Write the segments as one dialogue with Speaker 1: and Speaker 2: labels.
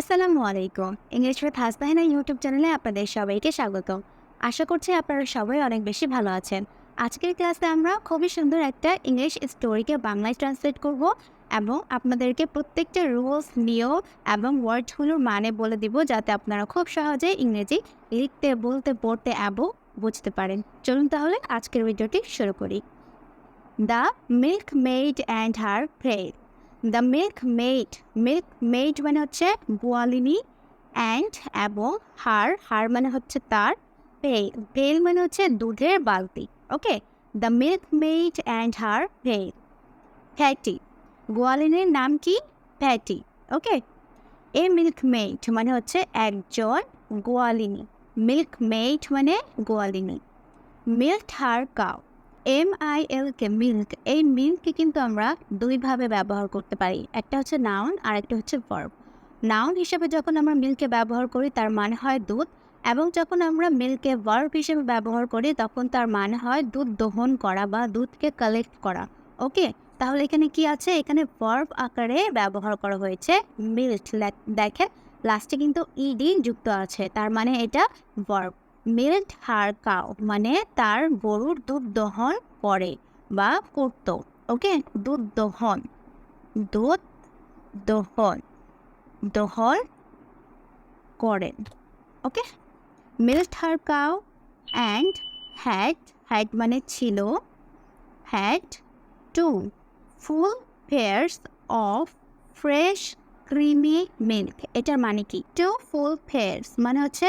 Speaker 1: আসসালামু আলাইকুম। English with হাসবাহিনা YouTube চ্যানেলে আপনাদের সবাইকে স্বাগত। আশা করছি আপনারা সবাই অনেক বেশি ভালো আছেন। আজকের ক্লাসে আমরা খুবই সুন্দর একটা ইংলিশ স্টোরিকে বাংলায় ট্রান্সলেট করব এবং আপনাদেরকে প্রত্যেকটা রুলস নিয়ম এবং ওয়ার্ডগুলোর মানে বলে দিব যাতে আপনারা খুব সহজে ইংরেজি লিখতে, বলতে, পড়তে এবং বুঝতে পারেন। চলুন তাহলে আজকের ভিডিওটি শুরু করি। The milkmaid and her pail the milkmaid milkmaid মানে হচ্ছে গোয়ালিনী অ্যান্ড এবং হার হার মানে হচ্ছে তার পেল পেল মানে হচ্ছে দুধের বালতি okay the milkmaid and her pail Fatty গোয়ালিনীর নাম কি? Fatty okay a milk made মানে হচ্ছে একজন গোয়ালিনী মিল্ক মেড মানে গোয়ালিনী milk her cow M I L K milk এই মিল্ককে কিন্তু আমরা দুইভাবে ব্যবহার করতে পারি। একটা হচ্ছে নাউন আর একটা হচ্ছে ভার্ব নাউন হিসেবে যখন আমরা মিল্ককে ব্যবহার করি, তার মানে হয় দুধ। এবং যখন আমরা মিল্ককে ভার্ব হিসেবে ব্যবহার করি, তখন তার মানে হয় দুধ দহন করা বা দুধকে কালেক্ট করা। ওকে তাহলে এখানে কি আছে? এখানে ভার্ব আকারে ব্যবহার করা হয়েছে মিল্ক দেখেন লাস্টে কিন্তু ইডি যুক্ত আছে। তার মানে এটা ভার্ব মিল্ক হার কাউ মানে তার গরুর দুধ দহন করে বা করত, ওকে? দুধ দহন। দুধ দহন। দহন করেন okay? Milk her cow and had had মানে ছিল had two full pails of fresh creamy milk, এটার মানে কি? টু ফুল পেয়ার্স মানে হচ্ছে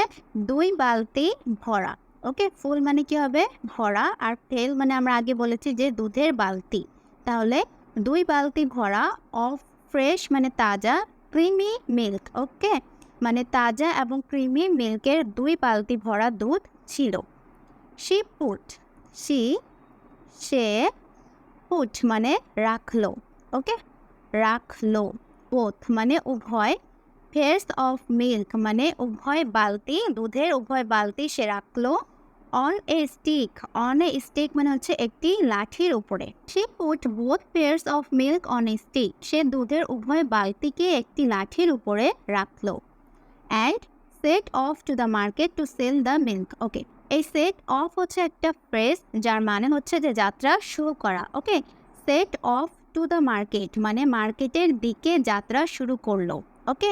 Speaker 1: দুই বালতি ভরা ওকে ফুল মানে কি হবে? ভরা, আর ফেল মানে আমরা আগে বলেছি যে দুধের বালতি। তাহলে দুই বালতি ভরা অফ ফ্রেশ মানে তাজা ক্রিমি মিল্ক ওকে মানে তাজা এবং ক্রিমি মিল্কের দুই বালতি ভরা দুধ ছিল। সি পুট সি সে পুট মানে রাখল ওকে রাখল। বোথ মানে উভয় ফেয়ার্স অফ মিল্ক মানে উভয় বালতি, দুধের উভয় বালতি সে রাখল on a stick on a stick মানে হচ্ছে একটি লাঠির উপরে। সে put both pails of milk on a stick সে দুধের উভয় বালতিকে একটি লাঠির উপরে রাখল। And set off to the market to sell the milk okay এই সেট অফ হচ্ছে একটা ফ্রেজ যার মানে হচ্ছে যে যাত্রা শুরু করা okay set off to the market মানে মার্কেটের দিকে যাত্রা শুরু করল, ওকে?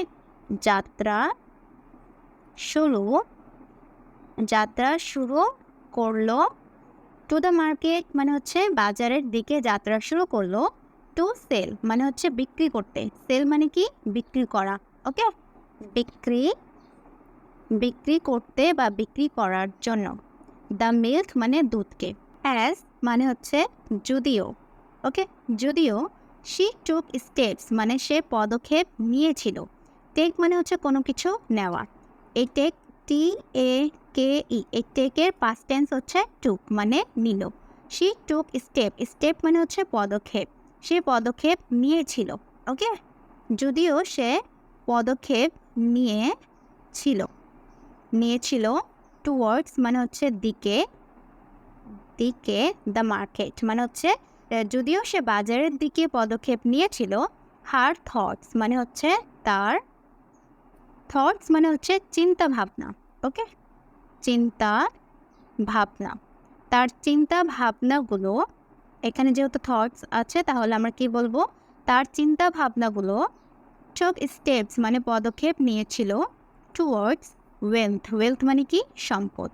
Speaker 1: যাত্রা শুরু যাত্রা শুরু করল টু দ্য মার্কেট মানে হচ্ছে বাজারের দিকে যাত্রা শুরু করল টু সেল মানে হচ্ছে বিক্রি করতে সেল মানে কি? বিক্রি করা, ওকে? বিক্রি বিক্রি করতে বা বিক্রি করার জন্য দ্য মিল্ক মানে দুধকে অ্যাজ মানে হচ্ছে যদিও ওকে? যদিও শি টুক স্টেপস মানে সে পদক্ষেপ নিয়েছিল। টেক মানে হচ্ছে কোনো কিছু নেওয়া। এই টেক টি এ কে ই এই টেকের পাস্ট টেন্স হচ্ছে টুক মানে নিল। শি টুক স্টেপ স্টেপ মানে হচ্ছে পদক্ষেপ। সে পদক্ষেপ নিয়েছিল, ওকে? যদিও সে পদক্ষেপ নিয়েছিল। নিয়েছিল টুয়ার্ডস মানে হচ্ছে দিকে দিকে দ্য মার্কেট মানে হচ্ছে যদিও সে বাজারের দিকে পদক্ষেপ নিয়েছিল, হার থটস মানে হচ্ছে তার থটস মানে হচ্ছে চিন্তা ভাবনা, ওকে? চিন্তা ভাবনা। তার চিন্তা ভাবনাগুলো, এখানে যেহেতু থটস আছে, তাহলে আমরা কি বলব? তার চিন্তা ভাবনাগুলো টোক স্টেপস মানে পদক্ষেপ নিয়েছিল টুয়ার্ডস ওয়েলথ ওয়েলথ মানে কি? সম্পদ।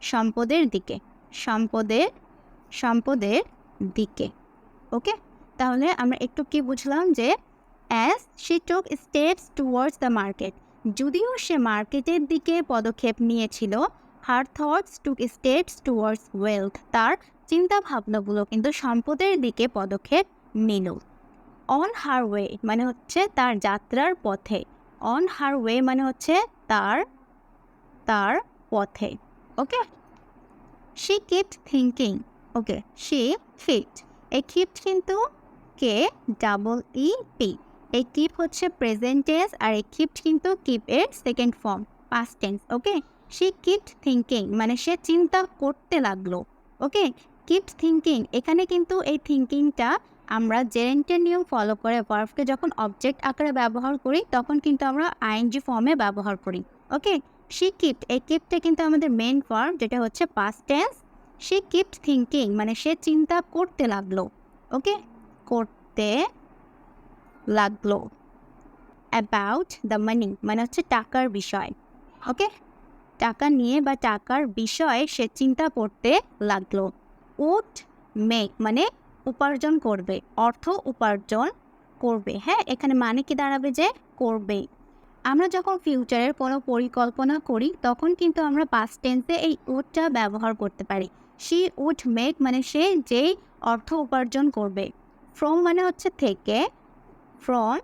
Speaker 1: সম্পদের দিকে। সম্পদের সম্পদের দিকে। ওকে তাহলে আমরা একটু কি বুঝলাম যে as she took steps towards the market যদিও সে মার্কেটের দিকে পদক্ষেপ নিয়েছিল her thoughts took steps towards wealth তার চিন্তা ভাবনাগুলো কিন্তু সম্পদের দিকে পদক্ষেপ নিল। অন হার ওয়ে মানে হচ্ছে তার যাত্রার পথে। অন হার ওয়ে মানে হচ্ছে তার তার পথে। Okay she kept thinking okay she fit এই কিন্তু কে ডাবল ই পি এই কিপ হচ্ছে প্রেজেন্ট টেন্স আর এই কিন্তু কিপ এর second form past tense okay she kept thinking মানে সে চিন্তা করতে লাগল ওকে কিপ্ট থিঙ্কিং এখানে কিন্তু এই থিঙ্কিংটা আমরা জেরেন্টের নিয়ম ফলো করে ভার্ভকে যখন অবজেক্ট আকারে ব্যবহার করি, তখন কিন্তু আমরা আইএনজি ফর্মে ব্যবহার করি ওকে শি কিপ্ট এই কিপ্টটা কিন্তু আমাদের মেন ফর্ম যেটা হচ্ছে পাস্ট টেন্স সে কিপ্ট থিঙ্কিং মানে সে চিন্তা করতে লাগল ওকে করতে লাগল অ্যাবাউট দ্য মানি মানে হচ্ছে টাকার বিষয় ওকে টাকা নিয়ে বা টাকার বিষয়ে সে চিন্তা করতে লাগল। উড মেক মানে উপার্জন করবে, অর্থ উপার্জন করবে হ্যাঁ? এখানে মানে কি দাঁড়াবে যে করবে। আমরা যখন ফিউচারের কোনো পরিকল্পনা করি, তখন কিন্তু আমরা পাস্ট টেন্সে এই উডটা ব্যবহার করতে পারি। শি উড মেক মানে সে যেই অর্থ উপার্জন করবে। ফ্রম মানে হচ্ছে থেকে ফ্রম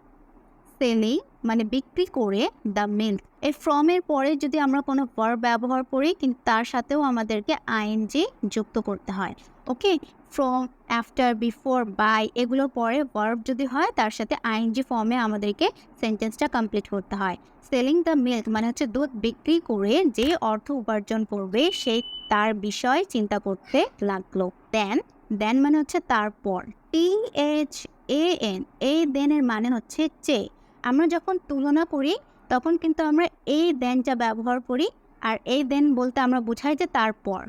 Speaker 1: সেলিং মানে বিক্রি করে দ্য মিল্ক এই ফ্রমের পরে যদি আমরা কোনো ভার্ব ব্যবহার করি, কিন্তু তার সাথেও আমাদেরকে আইএনজি যুক্ত করতে হয়। Okay from after before by এগুলো পরে ভার্ব যদি হয় তার সাথে আইএনজি ফর্মে আমাদেরকে সেন্টেন্সটা কমপ্লিট করতে হয়। সেলিং দ্য মিল্ক মানে হচ্ছে দুধ বিক্রি করে যে অর্থ উপার্জন করবে সেই তার বিষয় চিন্তা করতে লাগল। দেন দেন মানে হচ্ছে তারপর। টি এইচ এ এন এই দেনের মানে হচ্ছে চে আমরা যখন তুলনা করি তখন কিন্তু আমরা এই দেনটা ব্যবহার করি আর এই দেন বলতে আমরা বুঝাই যে তারপর।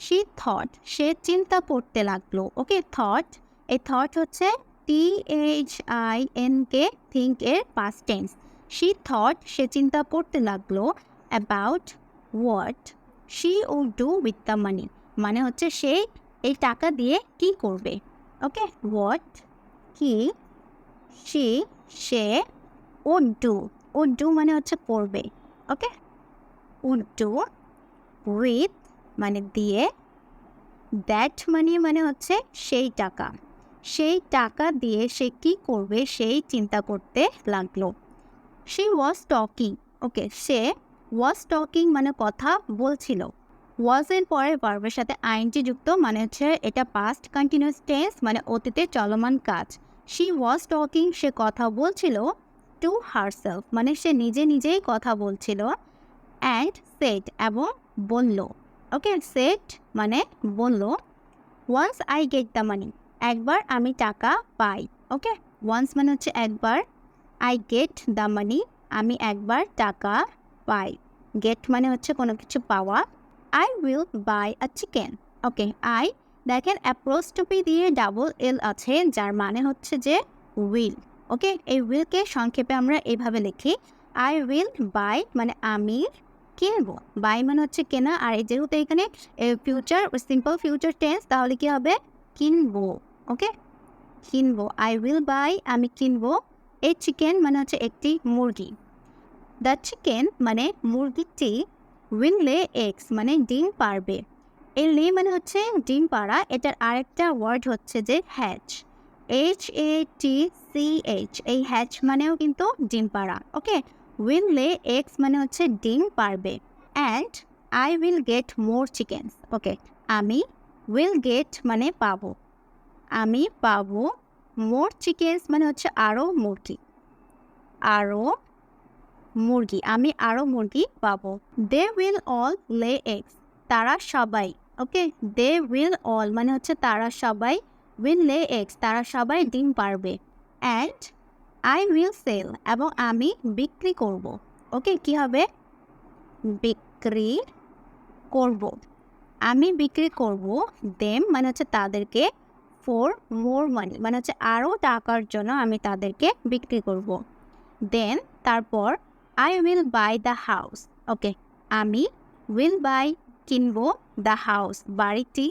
Speaker 1: সি থট সে চিন্তা করতে লাগল ওকে থট এই থট হচ্ছে T H I N K think এর পাস্ট টেন্স শি থট সে চিন্তা করতে লাগল about what she would do with the money মানে হচ্ছে সে এই টাকা দিয়ে কি করবে ওকে হোয়াট কি শি সে ও ডু ও ডু মানে হচ্ছে করবে ওকে ও ডু উইথ মানে দিয়ে দ্যাট মানি মানে হচ্ছে সেই টাকা। সেই টাকা দিয়ে সে কি করবে? সেই চিন্তা করতে লাগল। সে was talking okay say was talking মানে কথা বলছিল। ওয়াজ এর পরে ভার্বের সাথে আইনটি যুক্ত মানে হচ্ছে এটা পাস্ট কন্টিনিউস টেন্স মানে অতীতে চলমান কাজ। শি ওয়াজ টকিং সে কথা বলছিল টু হারসেলফ মানে সে নিজে নিজেই কথা বলছিল অ্যান্ড সেট এবং বলল। ওকে, সেট মানে বলল once I get the money একবার আমি টাকা পাই, ওকে? ওয়ান্স মানে হচ্ছে একবার আই গেট দ্য মানি আমি একবার টাকা পাই। গেট মানে হচ্ছে কোনো কিছু পাওয়া। I will buy a chicken okay? I দেখেন অ্যাপ্রোস্টপি দিয়ে ডাবল এল আছে, যার মানে হচ্ছে যে উইল ওকে? এই উইলকে সংক্ষেপে আমরা এইভাবে লিখি। আই উইল বাই মানে আমি কিনবো? বাই মানে হচ্ছে কেনা। আর এই যেহেতু এখানে ফিউচার সিম্পল ফিউচার টেন্স তাহলে কি হবে? কিনবো ওকে কিনবো। আই উইল বাই আমি কিনবো। এই চিকেন মানে হচ্ছে একটি মুরগি। দ্য চিকেন মানে মুরগিটি উইল লে এগস মানে ডিম পারবে। এই লে মানে হচ্ছে ডিম পাড়া। এটার আরেকটা ওয়ার্ড হচ্ছে যে hatch H A T C H এই হ্যাচ মানেও কিন্তু ডিম পাড়া ওকে উইল লে এগস মানে হচ্ছে ডিম পারবে। And I will get more chickens okay আমি উইল গেট মানে পাবো। আমি পাবো মোর চিকেনস মানে হচ্ছে আরও মুরগি। আরও মুরগি, আমি আরও মুরগি পাবো। They will all lay eggs তারা সবাই ওকে দে উইল অল মানে হচ্ছে তারা সবাই উইল লে এক্স তারা সবাই ডিম পারবে। অ্যান্ড আই উইল সেল এবং আমি বিক্রি করব। ওকে, কি হবে? বিক্রি করব। আমি বিক্রি করব দেম মানে হচ্ছে তাদেরকে ফর মোর মানি মানে হচ্ছে আরও টাকার জন্য আমি তাদেরকে বিক্রি করব। দেন তারপর I will buy the house okay, আমি উইল বাই কিনবো দ্য হাউস বাড়িটি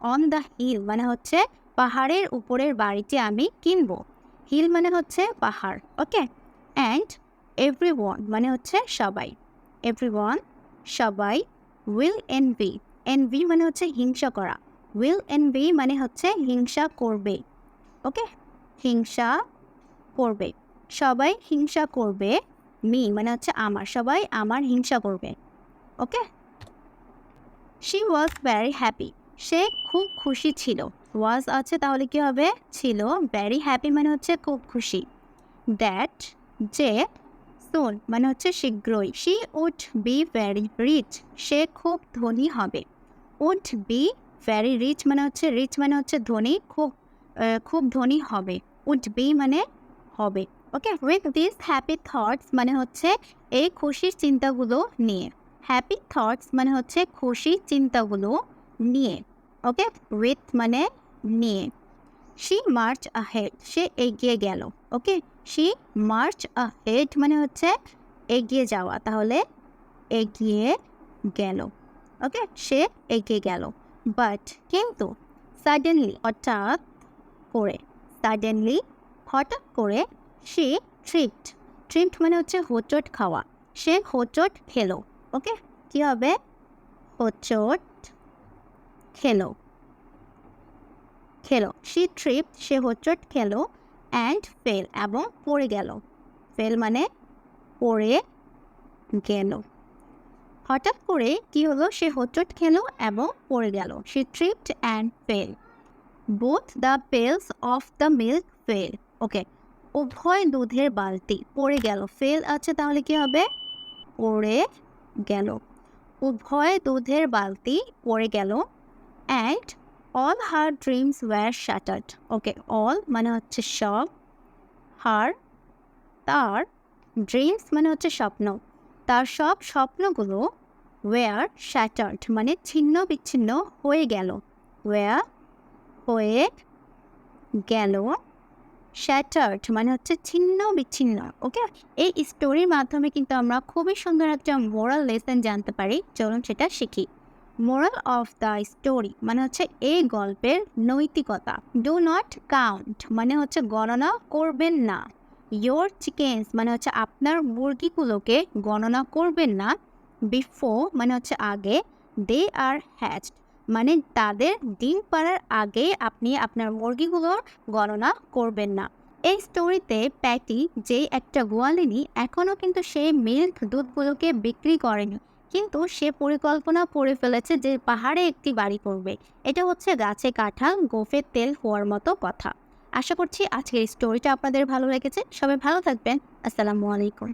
Speaker 1: অন দ্য হিল মানে হচ্ছে পাহাড়ের উপরের বাড়িটি আমি কিনবো। হিল মানে হচ্ছে পাহাড় ওকে অ্যান্ড এভরি ওয়ান মানে হচ্ছে সবাই। এভরি ওয়ান সবাই will envy envy মানে হচ্ছে হিংসা করা। উইল এন বি মানে হচ্ছে হিংসা করবে ওকে হিংসা করবে। সবাই হিংসা করবে মি মানে হচ্ছে আমার। সবাই আমার হিংসা করবে okay she was very happy সে খুব খুশি ছিল। ওয়াজ আছে তাহলে কি হবে? ছিল। ভ্যারি হ্যাপি মানে হচ্ছে খুব খুশি। দ্যাট যে সোন মানে হচ্ছে শীঘ্রই। She would be very rich সে খুব ধনী হবে। উড বি ভ্যারি রিচ মানে হচ্ছে রিচ মানে হচ্ছে ধনী, খুব খুব ধনী হবে। উড বি মানে হবে। Okay with this happy thoughts মানে হচ্ছে এই খুশির চিন্তাগুলো নিয়ে। হ্যাপি থটস মানে হচ্ছে খুশির চিন্তাগুলো নিয়ে। ওকে? উইথ মানে নিয়ে। শি মার্চ আহেড সে এগিয়ে গেল, ওকে? শি মার্চ আহেড মানে হচ্ছে এগিয়ে যাওয়া, তাহলে এগিয়ে গেল, ওকে? সে এগিয়ে গেল। বাট কিন্তু সাডেনলি হঠাৎ করে সাডেনলি হঠাৎ করে সে ট্রিপড ট্রিপড মানে হচ্ছে হোঁচট খাওয়া। সে হোঁচট খেলো, ওকে? কী হবে? হোঁচট খেলো। খেলো। সে ট্রিপ সে হোঁচট খেলো অ্যান্ড ফেল এবং পড়ে গেল। ফেল মানে পড়ে গেল। হঠাৎ করে কি হলো? সে হোঁচট খেলো এবং পড়ে গেল। সে tripped and fell both the pails of the milk fell okay উভয় দুধের বালতি। পড়ে গেল। ফেল আছে তাহলে কি হবে? পড়ে গেল। উভয় দুধের বালতি পড়ে গেল। And all her dreams were shattered okay all মানে হচ্ছে সব হার তার ড্রিমস মানে হচ্ছে স্বপ্ন। তার সব স্বপ্নগুলো ওয়্যার শ্যাটার্ড মানে ছিন্ন বিচ্ছিন্ন হয়ে গেল। ওয়্যার হয়ে গেল শ্যাটার্ড মানে হচ্ছে ছিন্ন বিচ্ছিন্ন। ওকে এই স্টোরির মাধ্যমে কিন্তু আমরা খুবই সুন্দর একটা মোরাল লেসন জানতে পারি। চলুন সেটা শিখি। মোরাল অফ দ্য স্টোরি মানে হচ্ছে এই গল্পের নৈতিকতা। ডু নট কাউন্ট মানে হচ্ছে গণনা করবেন না। ইয়োর চিকেন্স মানে হচ্ছে আপনার মুরগিগুলোকে গণনা করবেন না। বিফোর মানে হচ্ছে আগে দে আর হ্যাচড মানে তাদের ডিম পাড়ার আগে আপনি আপনার মুরগিগুলোর গণনা করবেন না। এই স্টোরিতে প্যাটি যে একটা গোয়ালিনী এখনও কিন্তু সেই মিল্ক দুধগুলোকে বিক্রি করেনি। কিন্তু সে পরিকল্পনা করে ফেলেছে যে পাহাড়ে একটি বাড়ি করবে। এটা হচ্ছে গাছে কাঠা গোফের তেল হওয়ার মতো কথা। আশা করছি আজকের স্টোরিটা আপনাদের ভালো লেগেছে। সবাই ভালো থাকবেন। আসসালামু আলাইকুম।